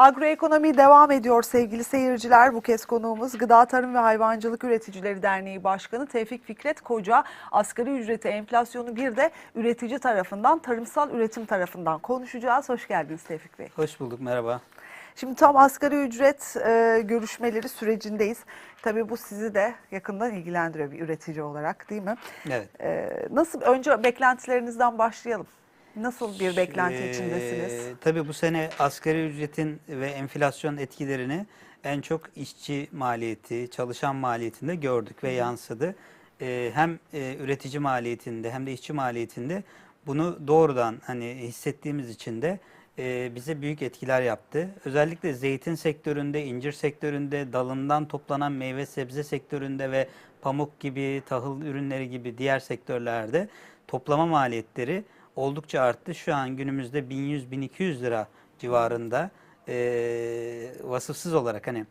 Agroekonomi devam ediyor sevgili seyirciler. Bu kez konuğumuz Gıda Tarım ve Hayvancılık Üreticileri Derneği Başkanı Tevfik Fikret Koca. Asgari ücreti enflasyonu bir de üretici tarafından, tarımsal üretim tarafından konuşacağız. Hoş geldiniz Tevfik Bey. Hoş bulduk, merhaba. Şimdi tam asgari ücret e, görüşmeleri sürecindeyiz. Tabii bu sizi de yakından ilgilendiriyor bir üretici olarak değil mi? Evet. E, nasıl önce beklentilerinizden başlayalım. Nasıl bir beklenti Ee, içindesiniz? Tabii bu sene asgari ücretin ve enflasyon etkilerini en çok işçi maliyeti, çalışan maliyetinde gördük ve yansıdı. Ee, hem e, üretici maliyetinde hem de işçi maliyetinde bunu doğrudan hani hissettiğimiz için de e, bize büyük etkiler yaptı. Özellikle zeytin sektöründe, incir sektöründe, dalından toplanan meyve sebze sektöründe ve pamuk gibi, tahıl ürünleri gibi diğer sektörlerde toplama maliyetleri oldukça arttı. Şu an günümüzde 1100-1200 lira civarında e, vasıfsız olarak hani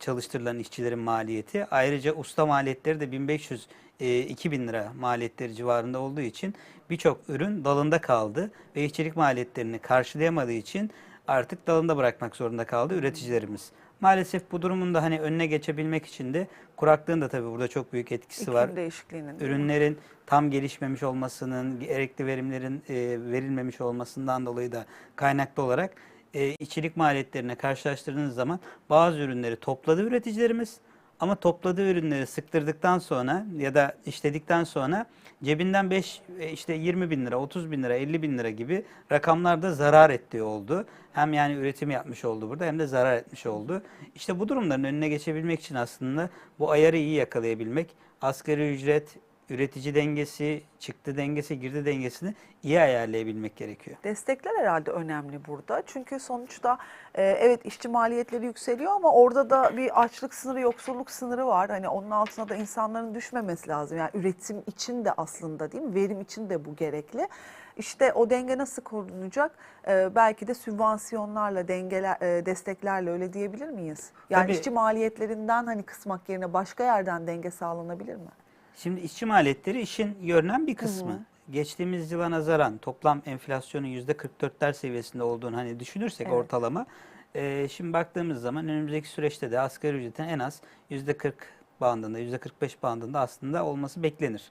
çalıştırılan işçilerin maliyeti. Ayrıca usta maliyetleri de 1500 e, 2000 lira maliyetleri civarında olduğu için birçok ürün dalında kaldı ve işçilik maliyetlerini karşılayamadığı için artık dalında bırakmak zorunda kaldı üreticilerimiz. Maalesef bu durumun da hani önüne geçebilmek için de kuraklığın da tabii burada çok büyük etkisi İklim var değişikliğinin. değil mi? ürünlerin tam gelişmemiş olmasının, gerekli verimlerin e, verilmemiş olmasından dolayı da kaynaklı olarak e, içerik maliyetlerine karşılaştırdığınız zaman bazı ürünleri topladı üreticilerimiz ama topladığı ürünleri sıktırdıktan sonra ya da işledikten sonra cebinden 5 işte 20 bin lira, 30 bin lira, 50 bin lira gibi rakamlarda zarar ettiği oldu. Hem yani üretim yapmış oldu burada hem de zarar etmiş oldu. İşte bu durumların önüne geçebilmek için aslında bu ayarı iyi yakalayabilmek, asgari ücret, üretici dengesi, çıktı dengesi, girdi dengesini iyi ayarlayabilmek gerekiyor. Destekler herhalde önemli burada. Çünkü sonuçta e, evet işçi maliyetleri yükseliyor ama orada da bir açlık sınırı, yoksulluk sınırı var. Hani onun altına da insanların düşmemesi lazım. Yani üretim için de aslında değil mi? Verim için de bu gerekli. İşte o denge nasıl korunacak? E, belki de sübvansiyonlarla, dengeler, e, desteklerle öyle diyebilir miyiz? Yani Tabii. işçi maliyetlerinden hani kısmak yerine başka yerden denge sağlanabilir mi? Şimdi işçi maliyetleri işin görünen bir kısmı. Geçtiğimiz yıla nazaran toplam enflasyonun %44'ler seviyesinde olduğunu hani düşünürsek Evet. ortalama. e, şimdi baktığımız zaman önümüzdeki süreçte de asgari ücretin en az %40 bandında, %45 bandında aslında olması beklenir.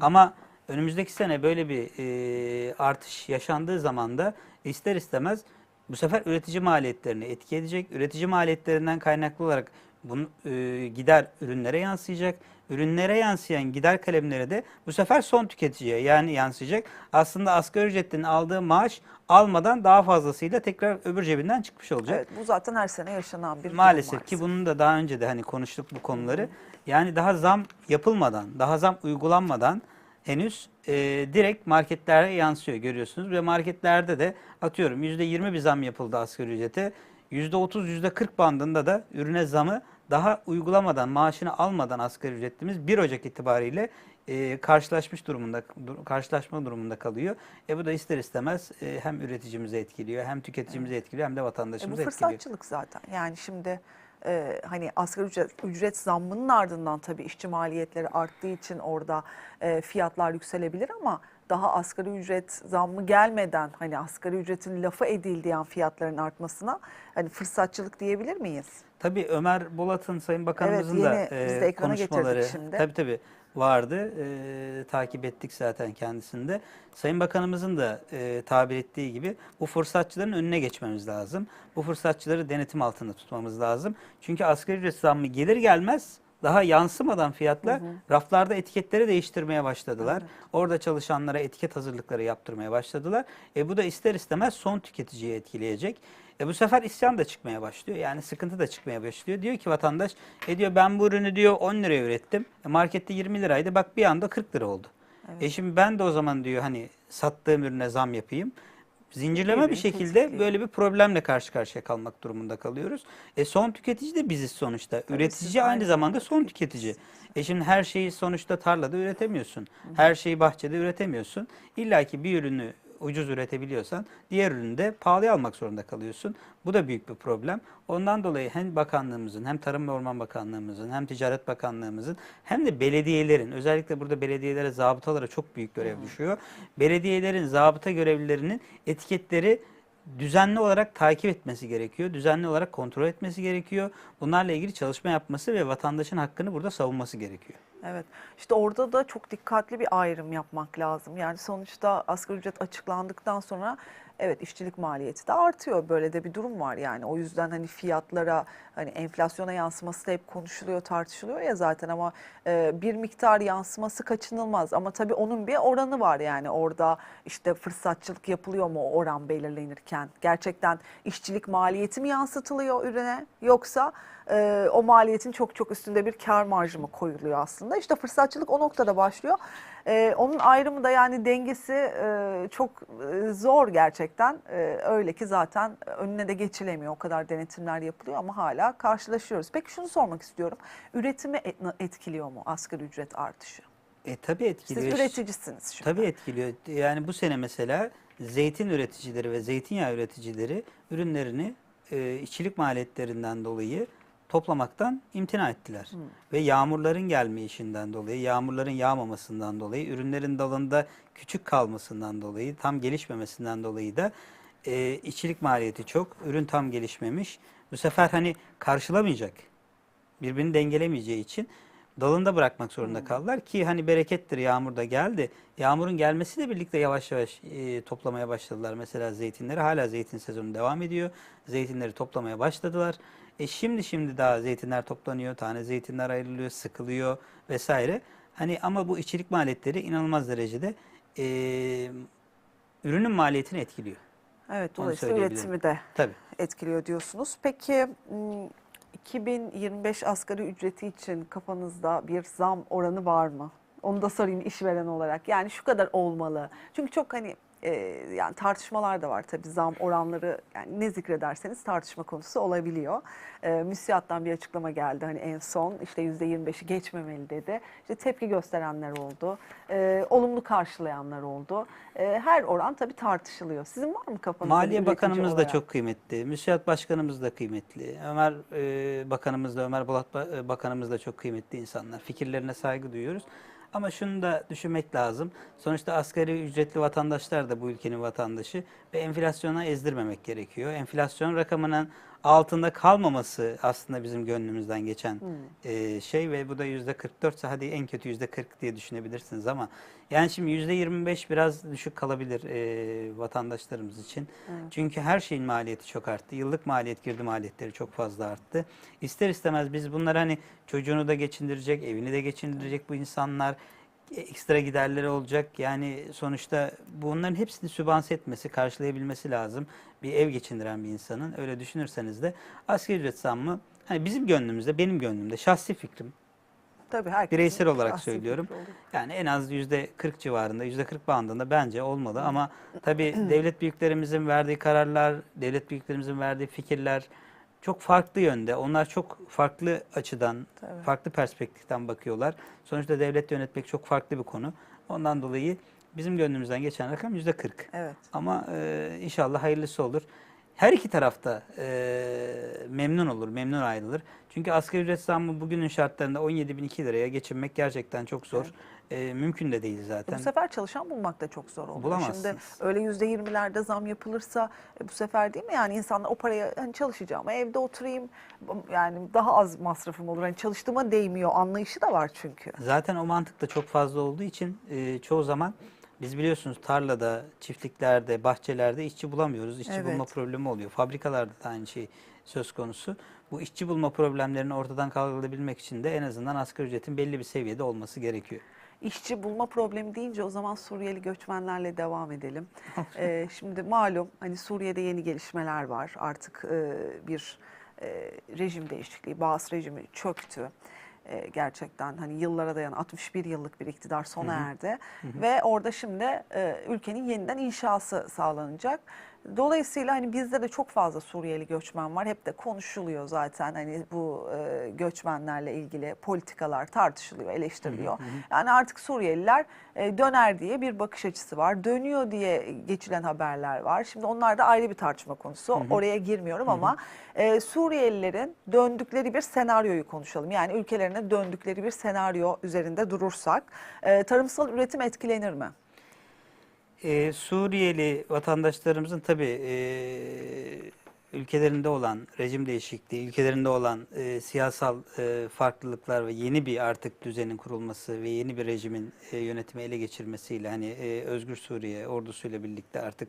Ama önümüzdeki sene böyle bir e, artış yaşandığı zaman da ister istemez bu sefer üretici maliyetlerini etki edecek. Üretici maliyetlerinden kaynaklı olarak bunu e, gider ürünlere yansıyacak. Ürünlere yansıyan gider kalemleri de bu sefer son tüketiciye yani yansıyacak. Aslında asgari ücretin aldığı maaş almadan daha fazlasıyla tekrar öbür cebinden çıkmış olacak. Evet bu zaten her sene yaşanan bir durum Maalesef ki bunun da daha önce de hani konuştuk bu konuları. Yani daha zam yapılmadan, daha zam uygulanmadan henüz e, direkt marketlere yansıyor görüyorsunuz. Ve marketlerde de atıyorum %20 bir zam yapıldı asgari ücrete. %30, %40 bandında da ürüne zamı daha uygulamadan, maaşını almadan asgari ücretlimiz 1 Ocak itibariyle e, karşılaşmış durumunda dur- karşılaşma durumunda kalıyor. E bu da ister istemez e, hem üreticimizi etkiliyor, hem tüketicimizi etkiliyor, hem de E bu vatandaşımızı etkiliyor. fırsatçılık zaten. Yani şimdi e, hani asgari ücret, ücret zammının ardından tabii işçi maliyetleri arttığı için orada e, fiyatlar yükselebilir ama daha asgari ücret zammı gelmeden hani asgari ücretin lafı edildiği an fiyatların artmasına hani fırsatçılık diyebilir miyiz? Tabii Ömer Bolat'ın Sayın Bakanımızın da yeni de e, konuşmaları şimdi. tabii tabii vardı. E, takip ettik zaten kendisinde. Sayın Bakanımızın da e, tabir ettiği gibi bu fırsatçıların önüne geçmemiz lazım. Bu fırsatçıları denetim altında tutmamız lazım. Çünkü asgari ücret zammı gelir gelmez daha yansımadan fiyatlar raflarda etiketleri değiştirmeye başladılar. Orada çalışanlara etiket hazırlıkları yaptırmaya başladılar. E bu da ister istemez son tüketiciyi etkileyecek. E bu sefer isyan da çıkmaya başlıyor. Yani sıkıntı da çıkmaya başlıyor. Diyor ki vatandaş, e diyor ben bu ürünü diyor 10 liraya ürettim. E markette 20 liraydı. Bak bir anda 40 lira oldu. E şimdi ben de o zaman diyor hani sattığım ürüne zam yapayım. Zincirleme bir Birbirini şekilde tetikliyor. böyle bir problemle karşı karşıya kalmak durumunda kalıyoruz. E son tüketici de biziz sonuçta. siz Üretici aynı zamanda son tüketici. E şimdi her şeyi sonuçta tarlada üretemiyorsun. Her şeyi bahçede üretemiyorsun. İlla ki bir ürünü ucuz üretebiliyorsan diğer ürünü de pahalıya almak zorunda kalıyorsun. Bu da büyük bir problem. Ondan dolayı hem bakanlığımızın hem Tarım ve Orman Bakanlığımızın hem Ticaret Bakanlığımızın hem de belediyelerin özellikle burada belediyelere zabıtalara çok büyük görev düşüyor. Belediyelerin zabıta görevlilerinin etiketleri düzenli olarak takip etmesi gerekiyor. Düzenli olarak kontrol etmesi gerekiyor. Bunlarla ilgili çalışma yapması ve vatandaşın hakkını burada savunması gerekiyor. Evet. İşte orada da çok dikkatli bir ayrım yapmak lazım. Yani sonuçta asgari ücret açıklandıktan sonra evet işçilik maliyeti de artıyor. Böyle de bir durum var yani. O yüzden hani fiyatlara hani enflasyona yansıması da hep konuşuluyor, tartışılıyor ya zaten ama e, bir miktar yansıması kaçınılmaz. Ama tabii onun bir oranı var yani. Orada işte fırsatçılık yapılıyor mu oran belirlenirken? Gerçekten işçilik maliyeti mi yansıtılıyor ürüne yoksa e, o maliyetin çok çok üstünde bir kar marjı mı koyuluyor aslında? İşte fırsatçılık o noktada başlıyor. E, onun ayrımı da yani dengesi e, çok e, zor gerçekten. E, öyle ki zaten önüne de geçilemiyor. O kadar denetimler yapılıyor ama hala karşılaşıyoruz. Peki şunu sormak istiyorum. Üretimi et- etkiliyor mu asgari ücret artışı? E tabii Siz etkiliyor. üreticisiniz şimdi. Tabii etkiliyor. Yani bu sene mesela zeytin üreticileri ve zeytinyağı üreticileri ürünlerini e, işçilik maliyetlerinden dolayı toplamaktan imtina ettiler. Ve yağmurların gelme işinden dolayı, yağmurların yağmamasından dolayı, ürünlerin dalında küçük kalmasından dolayı, tam gelişmemesinden dolayı da e, işçilik maliyeti çok, ürün tam gelişmemiş. Bu sefer hani karşılamayacak birbirini dengelemeyeceği için dalında bırakmak zorunda kaldılar ki hani berekettir yağmur da geldi. Yağmurun gelmesiyle birlikte yavaş yavaş e, toplamaya başladılar. Mesela zeytinleri hala zeytin sezonu devam ediyor. Zeytinleri toplamaya başladılar. E şimdi şimdi daha zeytinler toplanıyor, tane zeytinler ayrılıyor, sıkılıyor vesaire. Hani ama bu içerik maliyetleri inanılmaz derecede e, ürünün maliyetini etkiliyor. Evet dolayısıyla üretimi de Tabii. etkiliyor diyorsunuz. Peki m, 2025 asgari ücreti için kafanızda bir zam oranı var mı? Onu da sorayım işveren olarak. Yani şu kadar olmalı. Çünkü çok hani e, yani tartışmalar da var tabii zam oranları yani ne zikrederseniz tartışma konusu olabiliyor. E, müsiyattan bir açıklama geldi hani en son işte %25'i geçmemeli dedi. İşte tepki gösterenler oldu. E, olumlu karşılayanlar oldu. E, her oran tabii tartışılıyor. Sizin var mı kafanızda? Maliye Bakanımız da olarak? çok kıymetli. Müsiyat Başkanımız da kıymetli. Ömer e, Bakanımız da, Ömer Bolat Ba- e, Bakanımız da çok kıymetli insanlar. Fikirlerine saygı duyuyoruz. Ama şunu da düşünmek lazım. Sonuçta asgari ücretli vatandaşlar da bu ülkenin vatandaşı ve enflasyona ezdirmemek gerekiyor. Enflasyon rakamının altında kalmaması aslında bizim gönlümüzden geçen e, şey ve bu da yüzde 44 ise hadi en kötü yüzde 40 diye düşünebilirsiniz ama yani şimdi yüzde 25 biraz düşük kalabilir e, vatandaşlarımız için. Çünkü her şeyin maliyeti çok arttı. Yıllık maliyet girdi maliyetleri çok fazla arttı. İster istemez biz bunlar hani çocuğunu da geçindirecek, evini de geçindirecek bu insanlar ekstra giderleri olacak. Yani sonuçta bunların hepsini sübvanse etmesi, karşılayabilmesi lazım. Bir ev geçindiren bir insanın. Öyle düşünürseniz de asgari ücret zammı hani bizim gönlümüzde, benim gönlümde şahsi fikrim. Tabii herkesin Bireysel olarak söylüyorum. Yani en az yüzde 40 civarında, yüzde 40 bandında bence olmalı ama tabii devlet büyüklerimizin verdiği kararlar, devlet büyüklerimizin verdiği fikirler çok farklı yönde. Onlar çok farklı açıdan, Tabii. farklı perspektiften bakıyorlar. Sonuçta devlet yönetmek çok farklı bir konu. Ondan dolayı bizim gönlümüzden geçen rakam yüzde 40. Evet. Ama e, inşallah hayırlısı olur. Her iki tarafta e, memnun olur, memnun ayrılır. Çünkü asgari ücret zammı bugünün şartlarında 17.002 liraya geçinmek gerçekten çok zor. E, mümkün de değil zaten. Bu sefer çalışan bulmak da çok zor oluyor. Bulamazsınız. Şimdi öyle yüzde yirmilerde zam yapılırsa e, bu sefer değil mi yani insanlar o paraya hani çalışacağım evde oturayım yani daha az masrafım olur. Hani çalıştığıma değmiyor anlayışı da var çünkü. Zaten o mantık da çok fazla olduğu için e, çoğu zaman biz biliyorsunuz tarlada, çiftliklerde, bahçelerde işçi bulamıyoruz. İşçi Evet. bulma problemi oluyor. Fabrikalarda da aynı şey söz konusu. Bu işçi bulma problemlerini ortadan kaldırılabilmek için de en azından asgari ücretin belli bir seviyede olması gerekiyor. İşçi bulma problemi deyince o zaman Suriyeli göçmenlerle devam edelim. Ee, şimdi malum hani Suriye'de yeni gelişmeler var. Artık e, bir e, rejim değişikliği, Baas rejimi çöktü. E, gerçekten hani yıllara dayanan 61 yıllık bir iktidar sona erdi ve orada şimdi e, ülkenin yeniden inşası sağlanacak. Dolayısıyla hani bizde de çok fazla Suriyeli göçmen var. Hep de konuşuluyor zaten hani bu e, göçmenlerle ilgili politikalar tartışılıyor, eleştiriliyor. Yani artık Suriyeliler e, döner diye bir bakış açısı var. Dönüyor diye geçilen haberler var. Şimdi onlar da ayrı bir tartışma konusu. Oraya girmiyorum ama e, Suriyelilerin döndükleri bir senaryoyu konuşalım. Yani ülkelerine döndükleri bir senaryo üzerinde durursak e, tarımsal üretim etkilenir mi? Ee, Suriyeli vatandaşlarımızın tabii e, ülkelerinde olan rejim değişikliği, ülkelerinde olan e, siyasal e, farklılıklar ve yeni bir artık düzenin kurulması ve yeni bir rejimin e, yönetimi ele geçirmesiyle hani e, Özgür Suriye ordusuyla birlikte artık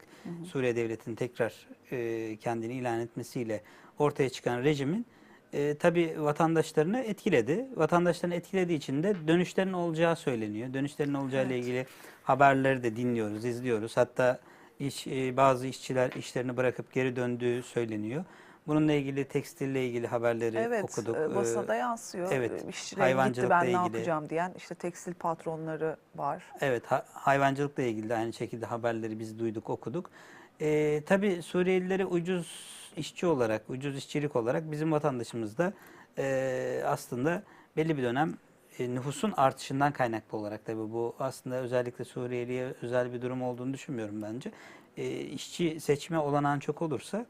Suriye devletinin tekrar e, kendini ilan etmesiyle ortaya çıkan rejimin e, tabii vatandaşlarını etkiledi. Vatandaşlarını etkilediği için de dönüşlerin olacağı söyleniyor. Dönüşlerin olacağı ile ilgili haberleri de dinliyoruz, izliyoruz. Hatta iş, e, bazı işçiler işlerini bırakıp geri döndüğü söyleniyor. Bununla ilgili tekstille ilgili haberleri Evet, okuduk. e, basında Ee, yansıyor. evet, E, İşçilerin gitti ben ne ilgili. yapacağım diyen işte tekstil patronları var. Evet, ha- hayvancılıkla ilgili de aynı şekilde haberleri biz duyduk, okuduk. Ee, tabii Suriyelileri ucuz işçi olarak, ucuz işçilik olarak bizim vatandaşımız da e, aslında belli bir dönem e, nüfusun artışından kaynaklı olarak tabii bu aslında özellikle Suriyeliye özel bir durum olduğunu düşünmüyorum bence. E, işçi seçme olanağın çok olursa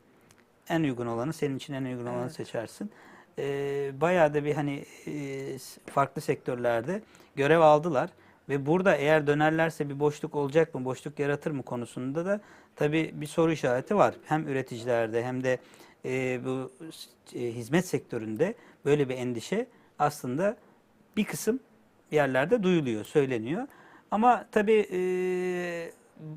en uygun olanı senin için en uygun olanı Evet. seçersin. E, bayağı da bir hani e, farklı sektörlerde görev aldılar ve burada eğer dönerlerse bir boşluk olacak mı, boşluk yaratır mı konusunda da tabii bir soru işareti var. Hem üreticilerde hem de e, bu e, hizmet sektöründe böyle bir endişe aslında bir kısım yerlerde duyuluyor, söyleniyor. Ama tabii e,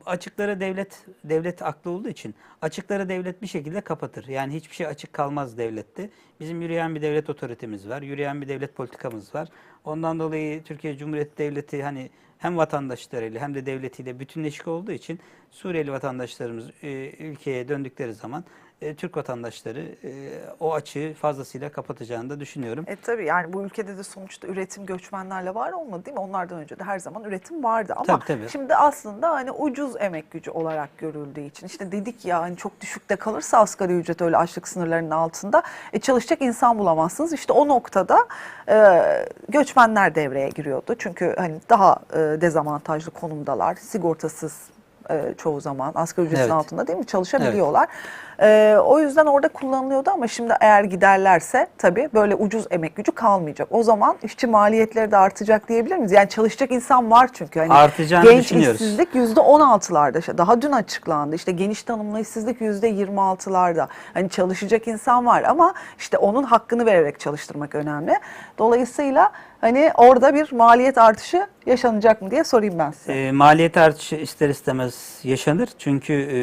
açıklara devlet devlet aklı olduğu için açıklara devlet bir şekilde kapatır. Yani hiçbir şey açık kalmaz devlette. Bizim yürüyen bir devlet otoritemiz var, yürüyen bir devlet politikamız var. Ondan dolayı Türkiye Cumhuriyeti Devleti hani hem vatandaşlarıyla hem de devletiyle bütünleşik olduğu için Suriyeli vatandaşlarımız e, ülkeye döndükleri zaman e, Türk vatandaşları e, o açığı fazlasıyla kapatacağını da düşünüyorum. E tabii yani bu ülkede de sonuçta üretim göçmenlerle var olmadı değil mi? Onlardan önce de her zaman üretim vardı ama Tabii, tabii. şimdi aslında hani ucuz emek gücü olarak görüldüğü için işte dedik ya hani çok düşükte kalırsa asgari ücret öyle açlık sınırlarının altında e, çalışacak insan bulamazsınız. İşte o noktada e, göçmenler devreye giriyordu. Çünkü hani daha e, dezavantajlı konumdalar. Sigortasız e, çoğu zaman asgari ücretin Evet. altında değil mi çalışabiliyorlar. E, o yüzden orada kullanılıyordu ama şimdi eğer giderlerse tabii böyle ucuz emek gücü kalmayacak. O zaman işçi maliyetleri de artacak diyebilir miyiz? Yani çalışacak insan var çünkü. Hani Artacağını genç düşünüyoruz. işsizlik %16'larda. İşte daha dün açıklandı. İşte geniş tanımlı işsizlik %26'larda. Hani çalışacak insan var ama işte onun hakkını vererek çalıştırmak önemli. Dolayısıyla hani orada bir maliyet artışı yaşanacak mı diye sorayım ben size. E, maliyet artışı ister istemez yaşanır. Çünkü e,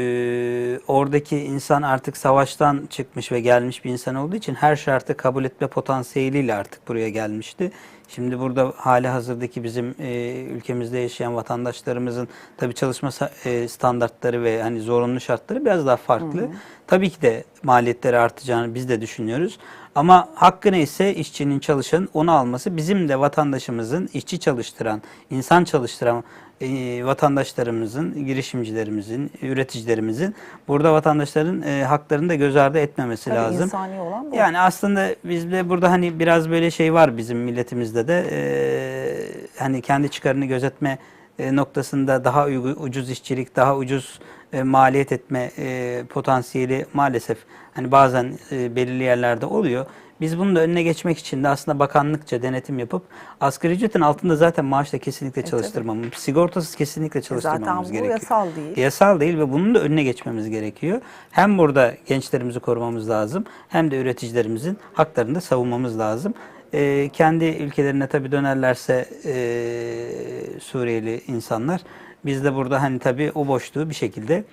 oradaki insan artık savaştan çıkmış ve gelmiş bir insan olduğu için her şartı kabul etme potansiyeliyle artık buraya gelmişti. Şimdi burada hali hazırdaki bizim e, ülkemizde yaşayan vatandaşlarımızın tabii çalışma e, standartları ve hani zorunlu şartları biraz daha farklı. Tabii ki de maliyetleri artacağını biz de düşünüyoruz. Ama hakkı neyse işçinin çalışanın onu alması bizim de vatandaşımızın işçi çalıştıran, insan çalıştıran e, vatandaşlarımızın, girişimcilerimizin, üreticilerimizin burada vatandaşların e, haklarını da göz ardı etmemesi Tabii lazım. insani olan bu. Yani aslında bizde burada hani biraz böyle şey var bizim milletimizde de e, hani kendi çıkarını gözetme noktasında daha ucuz işçilik, daha ucuz e, maliyet etme e, potansiyeli maalesef hani bazen e, belirli yerlerde oluyor. Biz bunun da önüne geçmek için de aslında bakanlıkça denetim yapıp asgari ücretin altında zaten maaşla kesinlikle tabii. çalıştırmamız, sigortasız kesinlikle çalıştırmamız Zaten bu gerekiyor. yasal değil. Yasal değil ve bunun da önüne geçmemiz gerekiyor. Hem burada gençlerimizi korumamız lazım hem de üreticilerimizin haklarını da savunmamız lazım. Ee, kendi ülkelerine tabii dönerlerse ee, Suriyeli insanlar. Biz de burada hani tabii o boşluğu bir şekilde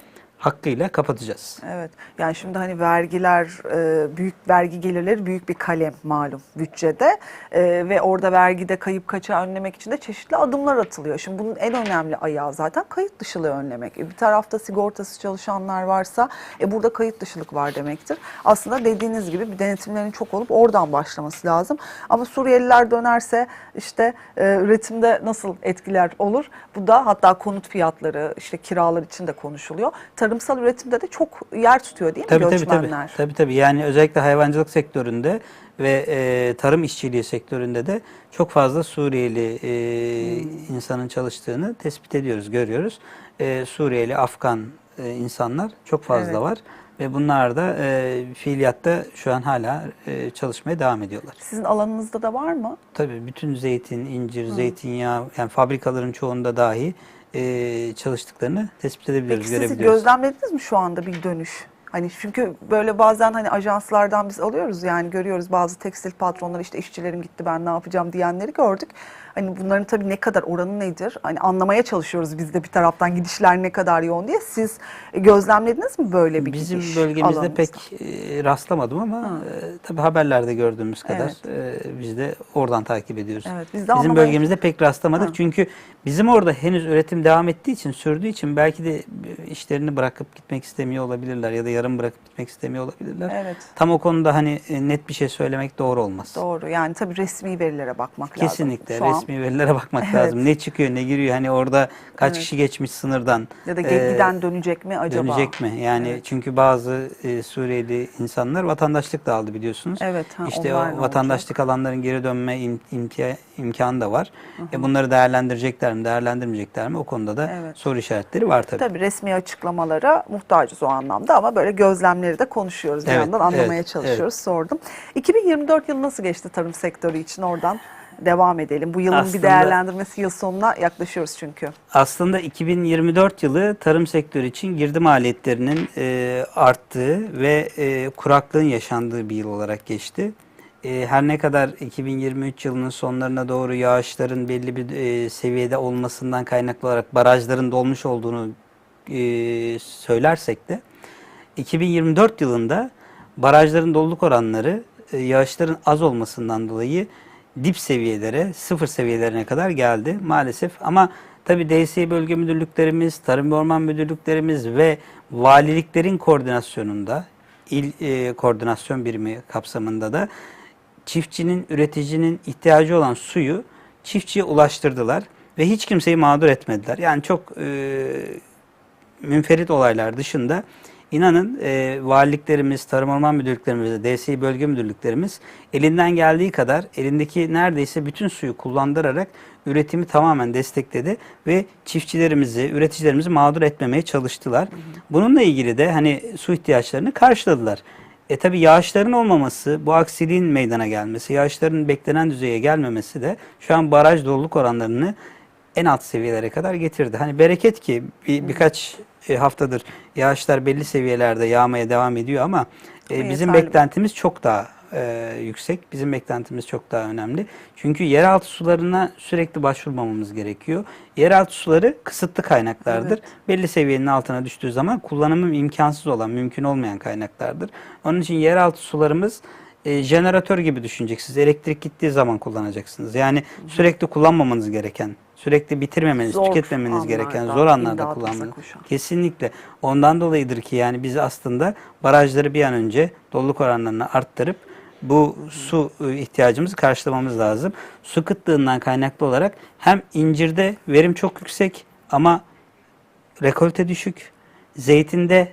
hakkıyla kapatacağız. Evet. Yani şimdi hani vergiler, e, büyük vergi gelirleri büyük bir kalem malum bütçede E, ve orada vergide kayıp kaçağı önlemek için de çeşitli adımlar atılıyor. Şimdi bunun en önemli ayağı zaten kayıt dışılığı önlemek. E, bir tarafta sigortası çalışanlar varsa e, burada kayıt dışılık var demektir. Aslında dediğiniz gibi bir denetimlerin çok olup oradan başlaması lazım. Ama Suriyeliler dönerse işte üretimde nasıl etkiler olur? Bu da hatta konut fiyatları, işte kiralar için de konuşuluyor. Tarımsal üretimde de çok yer tutuyor değil mi Tabii göçmenler? tabii. Tabii tabii. Yani özellikle hayvancılık sektöründe ve e, tarım işçiliği sektöründe de çok fazla Suriyeli e, insanın çalıştığını tespit ediyoruz, görüyoruz. E, Suriyeli, Afgan e, insanlar çok fazla Evet. var ve bunlar da e, fiiliyatta şu an hala e, çalışmaya devam ediyorlar. Sizin alanınızda da var mı? Tabii bütün zeytin, incir, zeytinyağı yani fabrikaların çoğunda dahi e, çalıştıklarını tespit edebiliriz, Peki siz görebiliyoruz. gözlemlediniz mi şu anda bir dönüş? Hani çünkü böyle bazen hani ajanslardan biz alıyoruz yani görüyoruz bazı tekstil patronları işte işçilerim gitti ben ne yapacağım diyenleri gördük. Hani bunların tabii ne kadar oranı nedir? Hani anlamaya çalışıyoruz biz de bir taraftan gidişler ne kadar yoğun diye. Siz gözlemlediniz mi böyle bir Bizim gidiş bölgemizde alanınızda? pek e, rastlamadım ama e, tabii haberlerde gördüğümüz kadar e, biz de oradan takip ediyoruz. Evet, biz de Bizim bölgemizde pek rastlamadık Ha. çünkü bizim orada henüz üretim devam ettiği için, sürdüğü için belki de işlerini bırakıp gitmek istemiyor olabilirler ya da yarım bırakıp gitmek istemiyor olabilirler. Evet. Tam o konuda hani net bir şey söylemek doğru olmaz. Doğru yani tabii resmi verilere bakmak lazım. Kesinlikle an. Resmi verilere bakmak Evet. lazım. Ne çıkıyor, ne giriyor? Hani orada kaç Evet. kişi geçmiş sınırdan? Ya da e, giden dönecek mi acaba? Dönecek mi? Yani Evet. çünkü bazı e, Suriyeli insanlar vatandaşlık da aldı biliyorsunuz. Evet, ha, işte o vatandaşlık alanların geri dönme im, imtia- imkanı da var. E, bunları değerlendirecekler mi, değerlendirmeyecekler mi? O konuda da Evet. soru işaretleri var tabii. Tabii resmi açıklamalara muhtacız o anlamda ama böyle gözlemleri de konuşuyoruz. Bir Evet, yandan anlamaya evet, çalışıyoruz. Sordum. 2024 yılı nasıl geçti tarım sektörü için oradan devam edelim. Bu yılın Aslında- bir değerlendirmesi yıl sonuna yaklaşıyoruz çünkü. Aslında 2024 yılı tarım sektörü için girdi maliyetlerinin e, arttığı ve e, kuraklığın yaşandığı bir yıl olarak geçti. E, her ne kadar 2023 yılının sonlarına doğru yağışların belli bir e, seviyede olmasından kaynaklı olarak barajların dolmuş olduğunu e, söylersek de 2024 yılında barajların doluluk oranları e, yağışların az olmasından dolayı dip seviyelere, sıfır seviyelerine kadar geldi maalesef. Ama tabii DSİ bölge müdürlüklerimiz, tarım ve orman müdürlüklerimiz ve valiliklerin koordinasyonunda, il e, koordinasyon birimi kapsamında da çiftçinin, üreticinin ihtiyacı olan suyu çiftçiye ulaştırdılar ve hiç kimseyi mağdur etmediler. Yani çok e, münferit olaylar dışında inanın e, valiliklerimiz, tarım orman müdürlüklerimiz DSİ bölge müdürlüklerimiz elinden geldiği kadar elindeki neredeyse bütün suyu kullandırarak üretimi tamamen destekledi ve çiftçilerimizi, üreticilerimizi mağdur etmemeye çalıştılar. Bununla ilgili de hani su ihtiyaçlarını karşıladılar. E tabi yağışların olmaması, bu aksiliğin meydana gelmesi, yağışların beklenen düzeye gelmemesi de şu an baraj doluluk oranlarını en alt seviyelere kadar getirdi. Hani bereket ki bir, birkaç e, haftadır yağışlar belli seviyelerde yağmaya devam ediyor ama e, bizim mi? beklentimiz çok daha e, yüksek. Bizim beklentimiz çok daha önemli. Çünkü yeraltı sularına sürekli başvurmamamız gerekiyor. Yeraltı suları kısıtlı kaynaklardır. Belli seviyenin altına düştüğü zaman kullanımı imkansız olan, mümkün olmayan kaynaklardır. Onun için yeraltı sularımız e, jeneratör gibi düşüneceksiniz. Elektrik gittiği zaman kullanacaksınız. Yani sürekli kullanmamanız gereken, sürekli bitirmemeniz, Zor tüketmemeniz gereken anlarda zor anlarda kullanmanız. Kesinlikle. Ondan dolayıdır ki yani biz aslında barajları bir an önce doluluk oranlarını arttırıp bu su e, ihtiyacımızı karşılamamız lazım. Su kıtlığından kaynaklı olarak hem incirde verim çok yüksek ama rekolte düşük. Zeytinde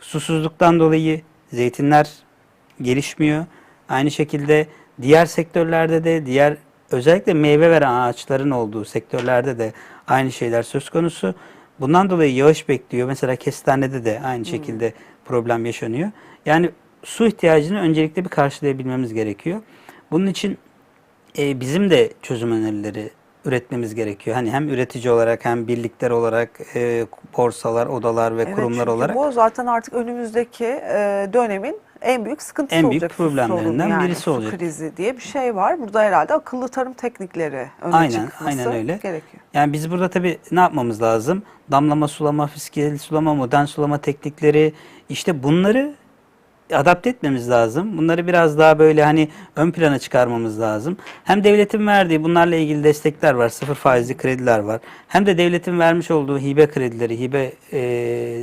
susuzluktan dolayı zeytinler gelişmiyor. Aynı şekilde diğer sektörlerde de diğer özellikle meyve veren ağaçların olduğu sektörlerde de aynı şeyler söz konusu. Bundan dolayı yağış bekliyor. Mesela kestanede de aynı şekilde problem yaşanıyor. Yani su ihtiyacını öncelikle bir karşılayabilmemiz gerekiyor. Bunun için e, bizim de çözüm önerileri üretmemiz gerekiyor. Hani hem üretici olarak hem birlikler olarak e, borsalar, odalar ve Evet, kurumlar olarak bu zaten artık önümüzdeki e, dönemin en büyük sıkıntısı En büyük olacak. problemlerinden sorunu, birisi su olacak. krizi diye bir şey var. Burada herhalde akıllı tarım teknikleri öne Aynen, çıkması aynen öyle. gerekiyor. Yani biz burada tabii ne yapmamız lazım? Damlama sulama, fiskiyel sulama, modern sulama teknikleri işte bunları adapte etmemiz lazım. Bunları biraz daha böyle hani ön plana çıkarmamız lazım. Hem devletin verdiği bunlarla ilgili destekler var, sıfır faizli krediler var. Hem de devletin vermiş olduğu hibe kredileri, hibe e,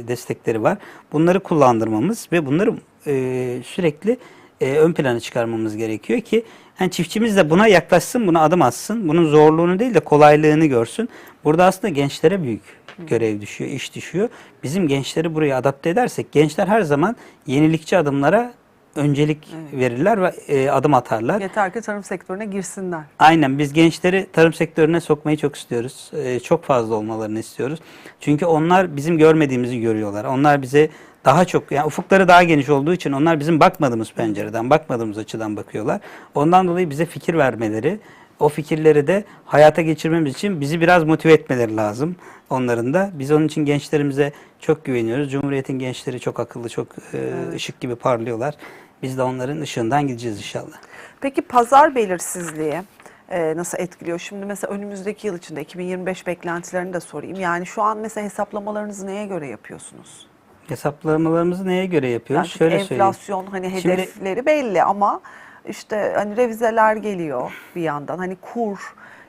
destekleri var. Bunları kullandırmamız ve bunları e, sürekli e, ön plana çıkarmamız gerekiyor ki hani çiftçimiz de buna yaklaşsın, buna adım atsın. Bunun zorluğunu değil de kolaylığını görsün. Burada aslında gençlere büyük görev düşüyor, iş düşüyor. Bizim gençleri buraya adapte edersek gençler her zaman yenilikçi adımlara öncelik verirler ve e, adım atarlar. Yeter ki tarım sektörüne girsinler. Aynen biz gençleri tarım sektörüne sokmayı çok istiyoruz. Ee, çok fazla olmalarını istiyoruz. Çünkü onlar bizim görmediğimizi görüyorlar. Onlar bize daha çok yani ufukları daha geniş olduğu için onlar bizim bakmadığımız pencereden, bakmadığımız açıdan bakıyorlar. Ondan dolayı bize fikir vermeleri, o fikirleri de hayata geçirmemiz için bizi biraz motive etmeleri lazım onların da. Biz onun için gençlerimize çok güveniyoruz. Cumhuriyet'in gençleri çok akıllı, çok e, ışık gibi parlıyorlar. Biz de onların ışığından gideceğiz inşallah. Peki pazar belirsizliği e, nasıl etkiliyor? Şimdi mesela önümüzdeki yıl içinde 2025 beklentilerini de sorayım. Yani şu an mesela hesaplamalarınızı neye göre yapıyorsunuz? Hesaplamalarımızı neye göre Yani yapıyoruz? çünkü Şöyle söyleyeyim. enflasyon hani Şimdi- hedefleri belli ama işte hani revizeler geliyor bir yandan. Hani kur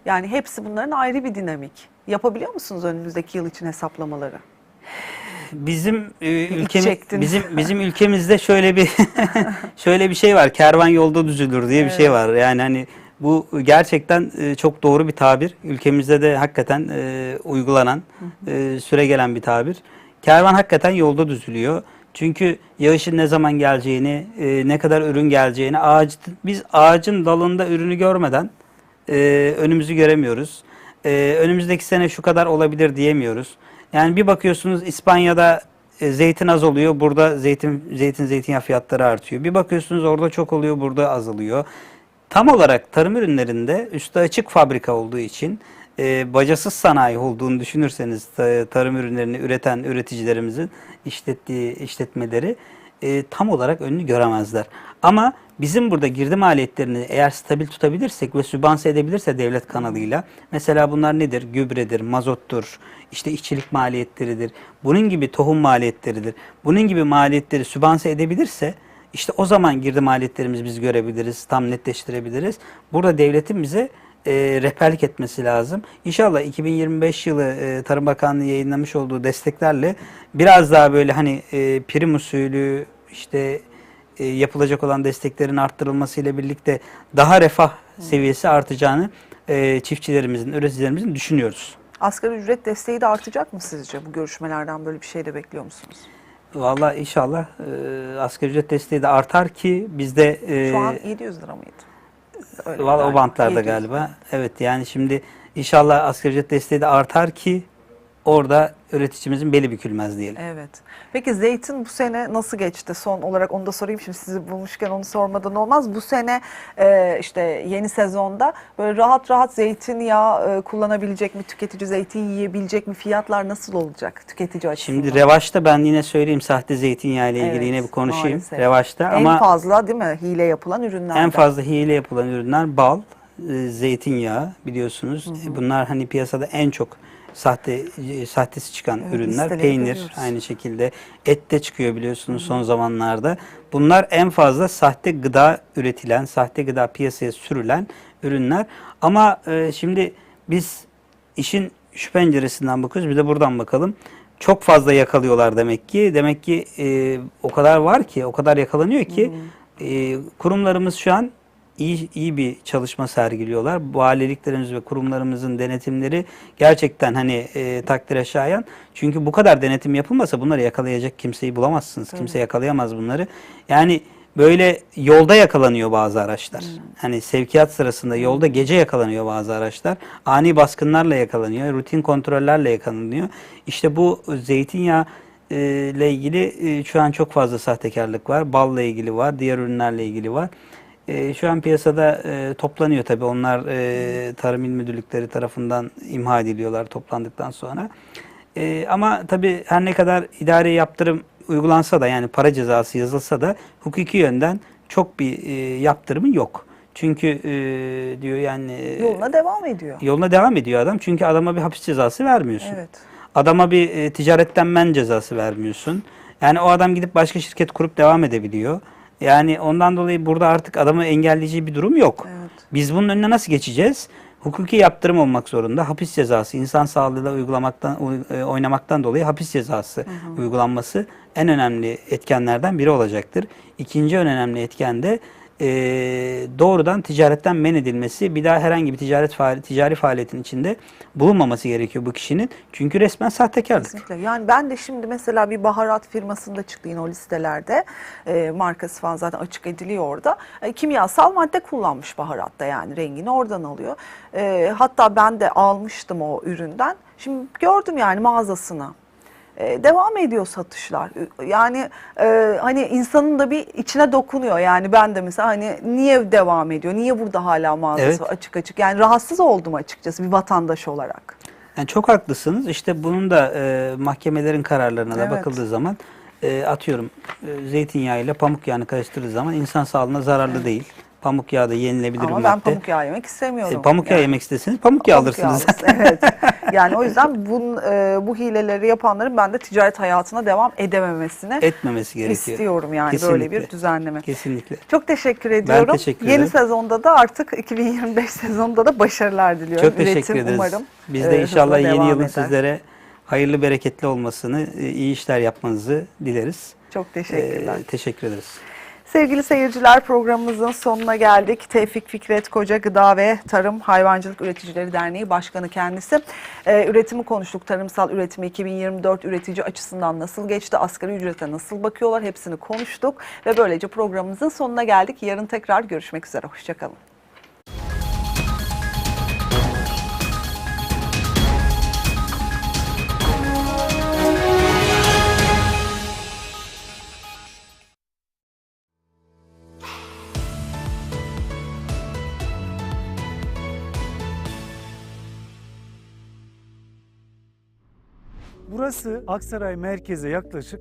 yani hepsi bunların ayrı bir dinamik. Yapabiliyor musunuz önümüzdeki yıl için hesaplamaları? Bizim e, ülkemiz bizim bizim ülkemizde şöyle bir şöyle bir şey var. Kervan yolda düzülür diye bir şey var. Yani hani bu gerçekten e, çok doğru bir tabir. Ülkemizde de hakikaten e, uygulanan, e, süre gelen bir tabir. Kervan hakikaten yolda düzülüyor. Çünkü yağışın ne zaman geleceğini, e, ne kadar ürün geleceğini, ağaç, biz ağacın dalında ürünü görmeden e, önümüzü göremiyoruz. E, önümüzdeki sene şu kadar olabilir diyemiyoruz. Yani bir bakıyorsunuz İspanya'da e, zeytin az oluyor, burada zeytin zeytin zeytinyağı fiyatları artıyor. Bir bakıyorsunuz orada çok oluyor, burada azalıyor. Tam olarak tarım ürünlerinde üstü açık fabrika olduğu için e, bacasız sanayi olduğunu düşünürseniz ta- tarım ürünlerini üreten üreticilerimizin işlettiği işletmeleri e, tam olarak önünü göremezler. Ama bizim burada girdi maliyetlerini eğer stabil tutabilirsek ve sübvanse edebilirse devlet kanalıyla mesela bunlar nedir? Gübredir, mazottur, işte işçilik maliyetleridir. Bunun gibi tohum maliyetleridir. Bunun gibi maliyetleri sübvanse edebilirse işte o zaman girdi maliyetlerimizi biz görebiliriz, tam netleştirebiliriz. Burada devletin bize e, rehberlik etmesi lazım. İnşallah 2025 yılı e, Tarım Bakanlığı yayınlamış olduğu desteklerle biraz daha böyle hani e, prim usulü işte e, yapılacak olan desteklerin arttırılmasıyla birlikte daha refah seviyesi artacağını e, çiftçilerimizin, üreticilerimizin düşünüyoruz. Asgari ücret desteği de artacak mı sizce? Bu görüşmelerden böyle bir şey de bekliyor musunuz? Vallahi inşallah e, asgari ücret desteği de artar ki bizde e, Şu an 700 lira mıydı? Öyle o bantlarda 700. galiba. Evet yani şimdi inşallah asgari ücret desteği de artar ki orada üreticimizin beli bükülmez diyelim. Evet. Peki zeytin bu sene nasıl geçti? Son olarak onu da sorayım. Şimdi sizi bulmuşken onu sormadan olmaz. Bu sene e, işte yeni sezonda böyle rahat rahat zeytinyağı e, kullanabilecek mi? Tüketici zeytin yiyebilecek mi? Fiyatlar nasıl olacak tüketici açısından? Şimdi revaçta ben yine söyleyeyim sahte zeytinyağı ile ilgili Evet, yine bir konuşayım. maalesef. Revaçta en ama fazla değil mi hile yapılan ürünler? en fazla hile yapılan ürünler bal, e, zeytinyağı biliyorsunuz. E, Bunlar hani piyasada en çok sahte e, sahtesi çıkan Evet, ürünler. Peynir aynı şekilde et de çıkıyor biliyorsunuz son zamanlarda. Bunlar en fazla sahte gıda üretilen, sahte gıda piyasaya sürülen ürünler. Ama e, şimdi biz işin şu penceresinden bakıyoruz bir de buradan bakalım. Çok fazla yakalıyorlar demek ki. Demek ki e, o kadar var ki, o kadar yakalanıyor ki e, kurumlarımız şu an iyi, iyi bir çalışma sergiliyorlar. Valiliklerimiz ve kurumlarımızın denetimleri gerçekten hani e, takdire şayan. Çünkü bu kadar denetim yapılmasa bunları yakalayacak kimseyi bulamazsınız. Kimse yakalayamaz bunları. Yani böyle yolda yakalanıyor bazı araçlar. Hani sevkiyat sırasında yolda gece yakalanıyor bazı araçlar. Ani baskınlarla yakalanıyor, rutin kontrollerle yakalanıyor. İşte bu zeytinyağı e, ile ilgili e, şu an çok fazla sahtekarlık var. Balla ilgili var, diğer ürünlerle ilgili var. E, şu an piyasada e, toplanıyor tabii. Onlar e, Tarım İl Müdürlükleri tarafından imha ediliyorlar toplandıktan sonra. E, ama tabii her ne kadar idari yaptırım uygulansa da yani para cezası yazılsa da hukuki yönden çok bir e, yaptırımı yok. Çünkü e, diyor yani e, Yoluna devam ediyor. yoluna devam ediyor adam. Çünkü adama bir hapis cezası vermiyorsun. Evet. Adama bir e, ticaretten men cezası vermiyorsun. Yani o adam gidip başka şirket kurup devam edebiliyor. Yani ondan dolayı burada artık adamı engelleyici bir durum yok. Evet. Biz bunun önüne nasıl geçeceğiz? Hukuki yaptırım olmak zorunda. Hapis cezası, insan sağlığıyla uygulamaktan, uy- e, oynamaktan dolayı hapis cezası uygulanması en önemli etkenlerden biri olacaktır. İkinci en önemli etken de e, doğrudan ticaretten men edilmesi, bir daha herhangi bir ticaret faali, ticari faaliyetin içinde bulunmaması gerekiyor bu kişinin. Çünkü resmen sahtekarlık. Kesinlikle. Yani ben de şimdi mesela bir baharat firmasında çıktı yine o listelerde. E, markası falan zaten açık ediliyor orada. E, kimyasal madde kullanmış baharatta yani rengini oradan alıyor. E, hatta ben de almıştım o üründen. Şimdi gördüm yani mağazasına. E, devam ediyor satışlar. Yani e, hani insanın da bir içine dokunuyor. Yani ben de mesela hani niye devam ediyor? Niye burada hala mağazası Evet. açık açık? Yani rahatsız oldum açıkçası bir vatandaş olarak. Yani çok haklısınız. İşte bunun da e, mahkemelerin kararlarına da Evet. bakıldığı zaman e, atıyorum e, zeytinyağı ile pamuk yağını karıştırdığı zaman insan sağlığına zararlı değil. Pamuk yağı da yenilebilir Ama bir ben madde. pamuk yağı yemek istemiyorum. E, pamuk yağı Yani. yemek isteseniz pamuk yağı Pamuk yağı alırsınız. alırsın, evet. Yani o yüzden bun, e, bu hileleri yapanların ben de ticaret hayatına devam edememesine Etmemesi gerekiyor. istiyorum yani böyle bir Kesinlikle. düzenleme. Kesinlikle. Çok teşekkür ediyorum. teşekkür Yeni ederim. sezonda da artık 2025 sezonunda da başarılar diliyorum. Çok teşekkür Üretim ederiz. umarım Biz e, de inşallah hızla yeni yılın eder. sizlere hayırlı bereketli olmasını, e, iyi işler yapmanızı dileriz. Çok teşekkürler. E, teşekkür ederiz. Sevgili seyirciler programımızın sonuna geldik. Tevfik Fikret Koca Gıda ve Tarım Hayvancılık Üreticileri Derneği Başkanı kendisi. Ee, üretimi konuştuk. Tarımsal üretimi 2024 üretici açısından nasıl geçti? Asgari ücrete nasıl bakıyorlar? Hepsini konuştuk. Ve böylece programımızın sonuna geldik. Yarın tekrar görüşmek üzere. Hoşçakalın. Burası Aksaray merkeze yaklaşık